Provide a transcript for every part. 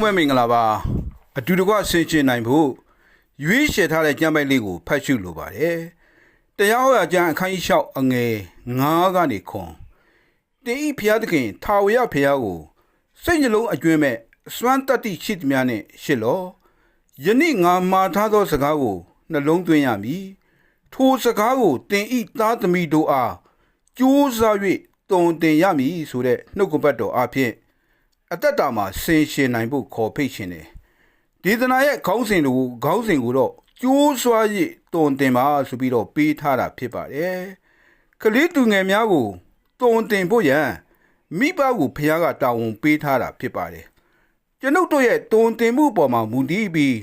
မွဲ့မင်္ဂလာပါအတူတကွဆင်ကျင်နိုင်ဖို့ရွေးချယ်ထားတဲ့ကြံပိုက်လေးကိုဖတ်ရှုလိုပါတယ်တရားဟောရာကျမ်းအခန်းကြီး6အငယ်9ကနေခွန်တင်းဤဖျားသခင်ထာဝရဖျားကိုစိတ်နှလုံးအကျွမ်းမဲ့အစွမ်းတတ္တိရှိသမျှနဲ့ရှစ်လောယနေ့ငါမှားထားသောစကားကိုနှလုံးသွင်းရမည်ထိုစကားကိုတင်ဤသားသမီးတို့အားကြိုးစား၍တုံတင်ရမည်ဆိုတဲ့နှုတ်ကပတ်တော်အဖြစ် အသက်တာမှာဆင်ရှင်နိုင်ဖို့ခေါ်ဖိတ်ရှင်တယ်ဒေသနာရဲ့ခေါင်းစဉ်ကိုခေါင်းစဉ်ကိုတော့ကျိုးစွာရည်တုံတင်ပါဆိုပြီးတော့ပေးထားတာဖြစ်ပါတယ်ကလေးသူငယ်များကိုတုံတင်ဖို့ရန်မိဘကိုဖခင်ကတာဝန်ပေးထားတာဖြစ်ပါတယ်ကျွန်ုပ်တို့ရဲ့တုံတင်မှုပေါ်မှာမူတည်ပြီး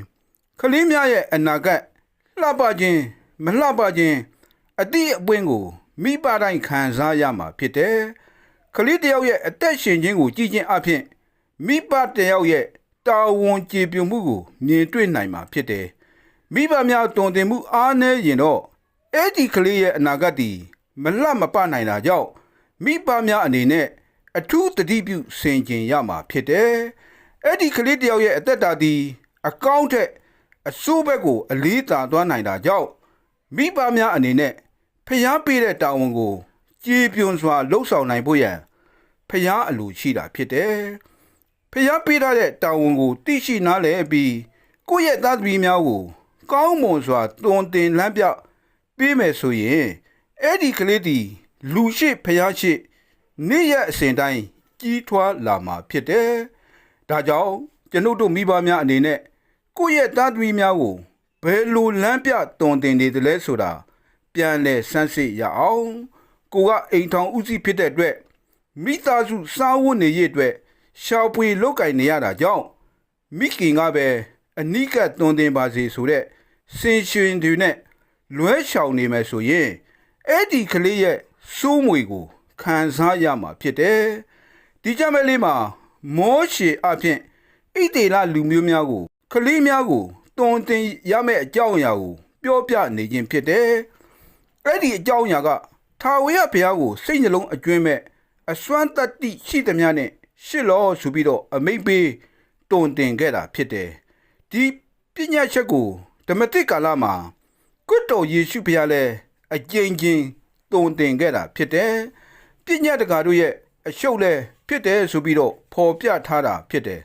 ကလေးများရဲ့အနာဂတ်လှပခြင်းမလှပခြင်းအတိအပွင့်ကိုမိဘတိုင်းခံစားရမှာဖြစ်တယ်ကလေးတစ်ယောက်ရဲ့အသက်ရှင်ခြင်းကိုကြည်ခြင်းအဖြစ် မိဘတစ်ယောက်ရဲ့တာဝန်ကျေပြွန်မှုကိုမြင်တွေ့နိုင်မှာဖြစ်တယ်မိဘများတုံတင်မှုအားနည်းရင်တော့အဲ့ဒီကလေးရဲ့အနာဂတ်ဒီမလှမပနိုင်တာကြောင့်မိဘများအနေနဲ့အထူးတတိပြုဆင်ခြင်ရမှာဖြစ်တယ်အဲ့ဒီကလေးတစ်ယောက်ရဲ့အသက်တာဒီအကောင့်ထက်အဆိုးဘက်ကို အလေးသာသွားနိုင်တာကြောင့်မိဘများအနေနဲ့ဖျားပေးတဲ့တာဝန်ကိုကြည်ပြွန်စွာလှုပ်ဆောင်နိုင်ဖို့ရန်ဖျားအလိုရှိတာဖြစ်တယ်။ ဖျားပေးထားတဲ့တာဝန်ကိုသိရှိနားလည်ပြီးကိုယ့်ရဲ့သားသမီးများကို ကောင်းမွန်စွာတွင်တင်လမ်းပြပေးမယ်ဆိုရင်အဲ့ဒီကလေးတီလူရှိဖျားရှိနေ့ရက်အစဉ်တိုင်းကြီးထွားလာမှာဖြစ်တယ်။ဒါကြောင့်ကျွန်ုပ်တို့မိဘများအနေနဲ့ကိုယ့်ရဲ့သားသမီးများကိုဘယ်လိုလမ်းပြတွင်တင်နေတယ်လဲဆိုတာပြန်လဲစမ်းစစ်ရအောင်ကိုကအိမ်ထောင်ဥစည်းဖြစ်တဲ့အတွက်မိသားစုစားဝတ်နေရအတွက် ရှောက်ပွေလုတ်ကင်နေရတာကြောင့်မိခင်ကပဲအနိကတွင်တင်ပါစေဆိုတဲ့စင်ရှင်တွေနဲ့လွဲရှောင်နေမယ်ဆိုရင်အဲ့ဒီကလေးရဲ့စိုးမွေကိုခံစားရမှာဖြစ်တယ်ဒီကြမဲ့လေးမှာမောရှေအဖြစ်ဣတေလလူမျိုးများကိုကလေးများကိုတွင်တင်ရမယ့်အကြောင်းအရာကိုပြောပြနေခြင်းဖြစ်တယ်အဲ့ဒီအကြောင်းအရာကထာဝရဘုရားကိုစိတ်နှလုံးအကျွမ်းမဲ့အစွမ်းတတ္တိရှိသမျှနဲ့ ရှစ်လောဆိုပြီးတော့အမိတ်ပေးတွင်တင်ခဲ့တာဖြစ်တယ်ဒီပညာချက်ကိုဓမ္မတိကာလမှာကွတ်တော်ယေရှုဘုရားလည်းအကျဉ်းချင်းတွင်တင်ခဲ့တာဖြစ်တယ်ပညာတကာတို့ရဲ့အရှုပ်လဲဖြစ်တယ်ဆိုပြီးတော့ဖော်ပြထားတာဖြစ်တယ်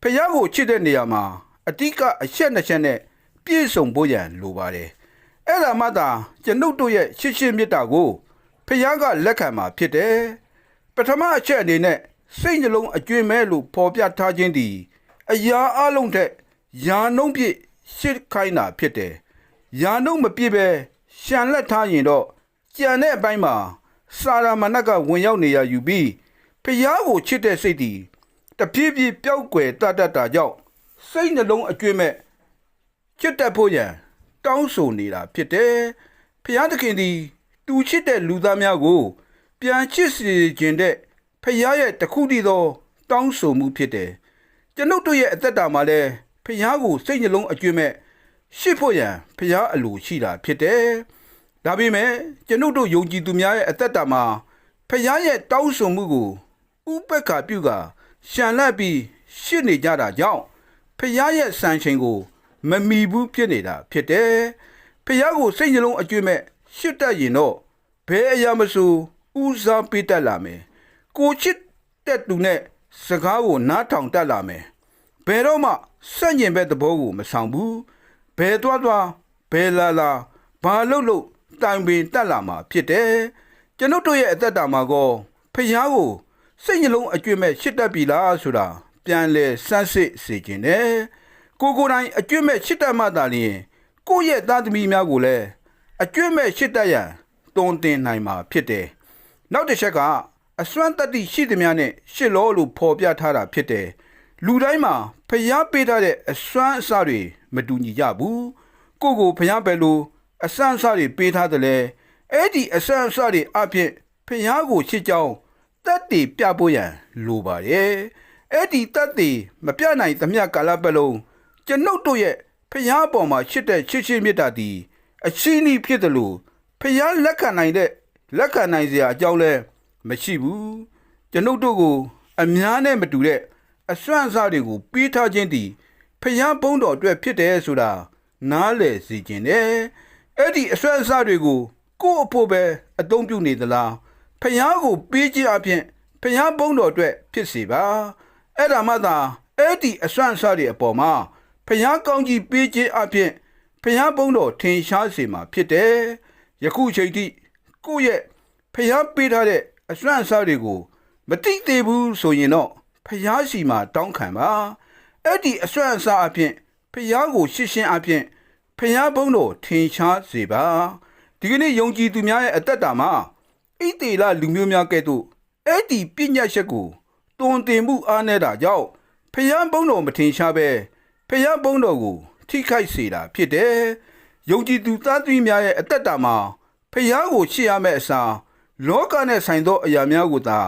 ဖះကိုချစ်တဲ့နေရာမှာအတိကအချက်နှစ်ချက်နဲ့ပြည့်စုံဖို့ရန်လိုပါတယ်အဲ့ဒါမှသာကျွန်ုပ်တို့ရဲ့ရှစ်ရှစ်မြတ်တာကိုဖះကလက်ခံမှာဖြစ်တယ်ပထမအချက်အနေနဲ့ စိတ်နှလုံးအကျွင့်မဲ့လို့ဖော်ပြထားခြင်းသည်အရာအလုံးထက်ယာနှုံးပြည့်ရှစ်ခိုင်းတာဖြစ်တယ်ယာနှုံးမပြည့်ပဲရှံလက်ထားရင်တော့ကြံတဲ့အပိုင်းမှာစာရမဏတ်ကဝင်ရောက်နေရယူပြီးဖះကိုချစ်တဲ့စိတ်သည်တပြေးပြေးပျောက်ကွယ်တတ်တတ်တာကြောင့်စိတ်နှလုံးအကျွင့်မဲ့ချစ်တတ်ဖို့ရန်တောင်းဆိုနေတာဖြစ်တယ်။ဖျားသခင်သည် သူချစ်တဲ့လူသားများကို ပြန်ချစ်စေခြင်းတဲ့ ဖျားရဲ့တခုတည်းသော တောင်းဆိုမှုဖြစ်တယ်။ကျွန်ုပ်တို့ရဲ့အသက်တာမှာလည်းဖျားကိုစိတ်နှလုံးအကျွင့်မဲ့ရှစ်ဖို့ရန်ဖျားအလိုရှိတာဖြစ်တယ်။ဒါပေမဲ့ကျွန်ုပ်တို့ယုံကြည်သူများရဲ့အသက်တာမှာဖျားရဲ့တောင်းဆိုမှုကိုဥပက္ခပြုကာရှံလက်ပြီးရှစ်နေကြတာကြောင့်ဖျားရဲ့စံချိန်ကို မမီဘူးဖြစ်နေတာဖြစ်တယ်။ဖျားကိုစိတ်နှလုံးအကျွင့်မဲ့ရှစ်တတ်ရင်တော့ဘယ်အရာမဆိုဦးစားပေးတတ်လာမယ်။ ကိုချစ်တဲ့သူနဲ့စကားကိုနားထောင်တတ်လာမယ်။ဘယ်တော့မှစန့်ကျင်ဘက်သဘောကိုမဆောင်ဘူး။ဘယ်သွားသွားဘယ်လာလာဘာလို့လို့တိုင်ပင်တက်လာမှာဖြစ်တယ်။ကျွန်ုပ်တို့ရဲ့အသက်တာမှာကောဖျားကိုစိတ်နှလုံးအကျွင့်မဲ့ရှစ်တတ်ပြီလားဆိုတာပြန်လဲစမ်းစစ်စေခြင်းနဲ့ကိုကိုယ်တိုင်အကျွင့်မဲ့ရှစ်တတ်မှသာလျှင်ကိုယ့်ရဲ့သားသမီးများကိုလည်းအကျွင့်မဲ့ရှစ်တတ်ရန်တွန်းတင်နိုင်မှာဖြစ်တယ်။နောက်တစ်ချက်က အစွမ်းတတ္တိရှိသမျှနဲ့ရှစ်လောလို့ဖော်ပြထားတာဖြစ်တယ်။လူတိုင်းမှာဖျားပေးထားတဲ့အစွမ်းအစတွေမတူညီကြဘူး။ကိုကိုဖျားပဲလို့အစွမ်းအစတွေပေးထားတယ်လေ။အဲ့ဒီအစွမ်းအစတွေအဖြစ်ဖျားကိုချစ်ကြောင်းတက်တည်ပြဖို့ရန်လိုပါတယ်။အဲ့ဒီတက်တည်မပြနိုင်သမျှကာလပတ်လုံးကျွန်ုပ်တို့ရဲ့ဖျားပေါ်မှာချစ်တဲ့ချစ်ချင်းမြတ်တာဒီအချီးနှီးဖြစ်တယ်လို့ဖျားလက်ခံနိုင်တဲ့လက်ခံနိုင်စရာအကြောင်းလဲ မရှိဘူးကျွန်ုပ်တို့ကို အများနဲ့မတူတဲ့အစွမ်းအစတွေကိုပေးထားခြင်းသည်ဖျားဘုံတော်အတွက်ဖြစ်တယ်ဆိုတာနားလည်စေခြင်းနဲ့အဲ့ဒီအစွမ်းအစတွေကိုကိုယ့်အဖို့ပဲအသုံးပြုနေသလားဖျားကိုပေးခြင်းအပြင်ဖျားဘုံတော်အတွက်ဖြစ်စေပါအဲ့ဒါမှသာအဲ့ဒီအစွမ်းအစတွေအပေါ်မှာဖျားကောင်းကြီးပေးခြင်းအပြင်ဖျားဘုံတော်ထင်ရှားစေမှာဖြစ်တယ်ယခုချိန်ထိကိုယ့်ရဲ့ဖျားပေးထားတဲ့ အစွမ်းအစတွေကိုမတိသေးဘူးဆိုရင်တော့ဖျားရှိမှာတောင်းခံပါအဲ့ဒီအစွမ်းအစားအဖြစ်ဖျားကိုရှင်းရှင်းအဖြစ်ဖျားဘုံတော်ထင်ရှားစေပါဒီကနေ့ယုံကြည်သူများရဲ့အသက်တာမှာဣတေလလူမျိုးများကဲ့သို့အဲ့ဒီပညာချက်ကိုတွင်တင်မှုအားနေတာကြောင့်ဖျားဘုံတော်မထင်ရှားပဲဖျားဘုံတော်ကိုထိခိုက်စေတာဖြစ်တယ်ယုံကြည်သူသားသမီးများရဲ့အသက်တာမှာဖျားကိုရှေ့ရမယ့်အစား လောကနဲ့ဆိုင်သောအရာများကိုသာ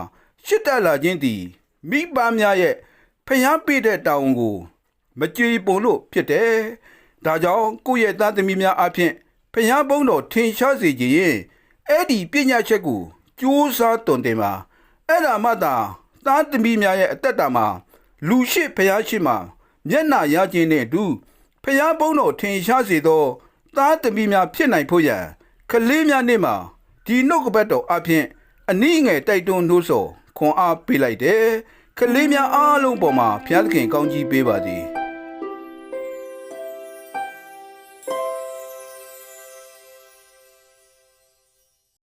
ရှစ်တက်လာခြင်းသည်မိဘများရဲ့ဖျားပေးတဲ့တာဝန်ကို မကြည်ပုံလို့ဖြစ်တယ်။ဒါကြောင့်ကိုယ့်ရဲ့သားသမီးများအဖြစ်ဖျားဘုံတော်ထင်ရှားစေခြင်းရင်အဲ့ဒီပညာချက်ကိုကြိုးစားတွင်တင်ပါအဲ့ဒါမှသာသားသမီးများရဲ့အသက်တာမှာလူရှိဖျားရှိမှာမျက်နာရခြင်းနဲ့အတူဖျားဘုံတော်ထင်ရှားစေသောသားသမီးများဖြစ်နိုင်ဖို့ရန်ကလေးများနေ့မှာ ဒီနှုတ်ကပတ်တော်အဖြစ်အနည်းငယ်တိုက်တွန်းနှိုးဆော်ခွန်အားပေးလိုက်တယ်။ကလေးများအားလုံးပေါ်မှာဘုရားသခင်ကောင်းကြီးပေးပါသည်။